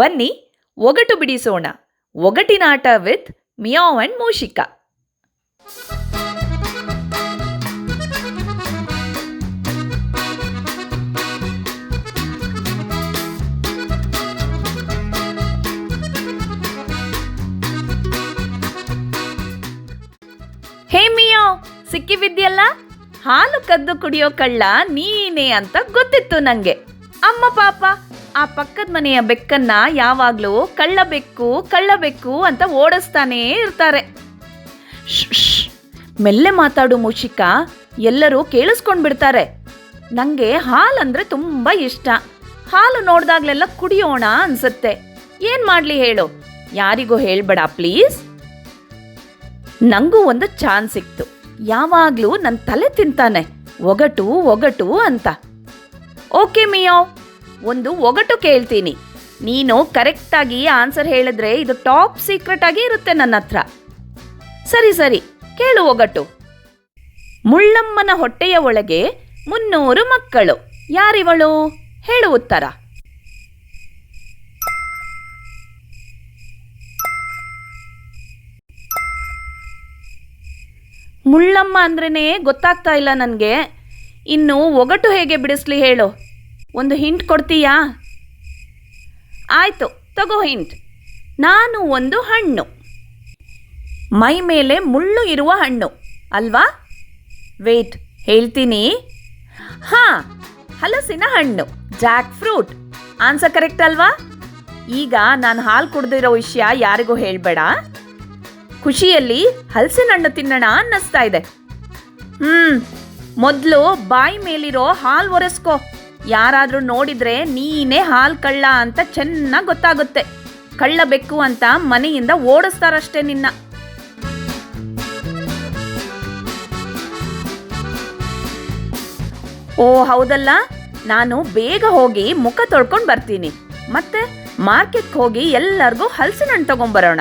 ಬನ್ನಿ, ಒಗಟು ಬಿಡಿಸೋಣ. ಒಗಟಿನಾಟ with meow and Mooshika hey meow ಸಿಕ್ಕಿಬಿದ್ಯಲ್ಲ ಹಾಲು ಕದ್ದು ಕುಡಿಯೋ ಕಳ್ಳ ನೀನೇ ಅಂತ ಗೊತ್ತಿತ್ತು ನಂಗೆ. ಅಮ್ಮ ಪಾಪ ಆ ಪಕ್ಕದ ಮನೆಯ ಬೆಕ್ಕನ್ನ ಯಾವಾಗಲೂ ಕಳ್ಳ ಬೆಕ್ಕು ಕಳ್ಳ ಬೆಕ್ಕು ಅಂತ ಓಡಿಸ್ತಾನೇ ಇರ್ತಾರೆ. ಮೆಲ್ಲೆ ಮಾತಾಡು ಮೂಷಿಕ ಎಲ್ಲರೂ ಕೇಳಿಸ್ಕೊಂಡ್ ಬಿಡ್ತಾರೆ ನಂಗೆ ಹಾಲಂದ್ರೆ ತುಂಬಾ ಇಷ್ಟ. ಹಾಲು ನೋಡ್ದಾಗ್ಲೆಲ್ಲ ಕುಡಿಯೋಣ ಅನ್ಸುತ್ತೆ. ಏನ್ ಮಾಡ್ಲಿ ಹೇಳು? ಯಾರಿಗೂ ಹೇಳ್ಬೇಡ, ಪ್ಲೀಸ್. ನಂಗೂ ಒಂದು ಚಾನ್ಸ್ ಸಿಕ್ತು. ಯಾವಾಗ್ಲೂ ನನ್ನ ತಲೆ ತಿಂತಾನೆ. ಒಗಟು ಒಗಟು ಅಂತ. ಓಕೆ ಮಿಯೋ ಒಂದು ಒಗಟು ಕೇಳ್ತೀನಿ. ನೀನು ಕರೆಕ್ಟಾಗಿ ಆನ್ಸರ್ ಹೇಳಿದ್ರೆ ಇದು ಟಾಪ್ ಸೀಕ್ರೆಟ್ ಆಗಿ ಇರುತ್ತೆ ನನ್ನ ಹತ್ರ. ಸರಿ ಸರಿ, ಕೇಳು ಒಗಟು. ಮುಳ್ಳಮ್ಮನ ಹೊಟ್ಟೆಯ ಒಳಗೆ ಮುನ್ನೂರು ಮಕ್ಕಳು. ಯಾರಿವಳು? ಹೇಳು ಉತ್ತರ. ಮುಳ್ಳಮ್ಮ ಅಂದ್ರೇ ಗೊತ್ತಾಗ್ತಾ ಇಲ್ಲ ನನಗೆ. ಇನ್ನು ಒಗಟು ಹೇಗೆ ಬಿಡಿಸ್ಲಿ ಹೇಳು. ಒಂದು ಹಿಂಟ್ ಕೊಡ್ತೀಯಾ? ಆಯಿತು, ತಗೋ ಹಿಂಟ್ ನಾನು ಒಂದು ಹಣ್ಣು. ಮೈ ಮೇಲೆ ಮುಳ್ಳು ಇರುವ ಹಣ್ಣು, ಅಲ್ವಾ? ವೇಟ್ ಹೇಳ್ತೀನಿ. ಹಾಂ, ಹಲಸಿನ ಹಣ್ಣು ಜಾಕ್ ಫ್ರೂಟ್ ಆನ್ಸರ್ ಕರೆಕ್ಟ್ ಅಲ್ವಾ? ಈಗ ನಾನು ಹಾಲು ಕುಡ್ದಿರೋ ವಿಷಯ ಯಾರಿಗೂ ಹೇಳಬೇಡ. ಖುಷಿಯಲ್ಲಿ ಹಲಸಿನ ಹಣ್ಣು ತಿನ್ನೋಣ ಅನ್ನಿಸ್ತಾ ಇದೆ. ಹ್ಮ್, ಮೊದಲು ಬಾಯಿ ಮೇಲಿರೋ ಹಾಲು ಒರೆಸ್ಕೋ. ಯಾರಾದ್ರೂ ನೋಡಿದ್ರೆ ನೀನೇ ಹಾಲು ಕಳ್ಳ ಅಂತ ಚೆನ್ನಾಗಿ ಗೊತ್ತಾಗುತ್ತೆ. ಕಳ್ಳ ಬೆಕ್ಕು ಅಂತ ಮನೆಯಿಂದ ಓಡಿಸ್ತಾರಷ್ಟೇ ನಿನ್ನ. ಓ, ಹೌದಲ್ಲ? ನಾನು ಬೇಗ ಹೋಗಿ ಮುಖ ತೊಳ್ಕೊಂಡು ಬರ್ತೀನಿ. ಮತ್ತೆ ಮಾರ್ಕೆಟ್ಗೆ ಹೋಗಿ ಎಲ್ಲರಿಗೂ ಹಲಸಿನ ಹಣ್ಣು ತಗೊಂಬರೋಣ.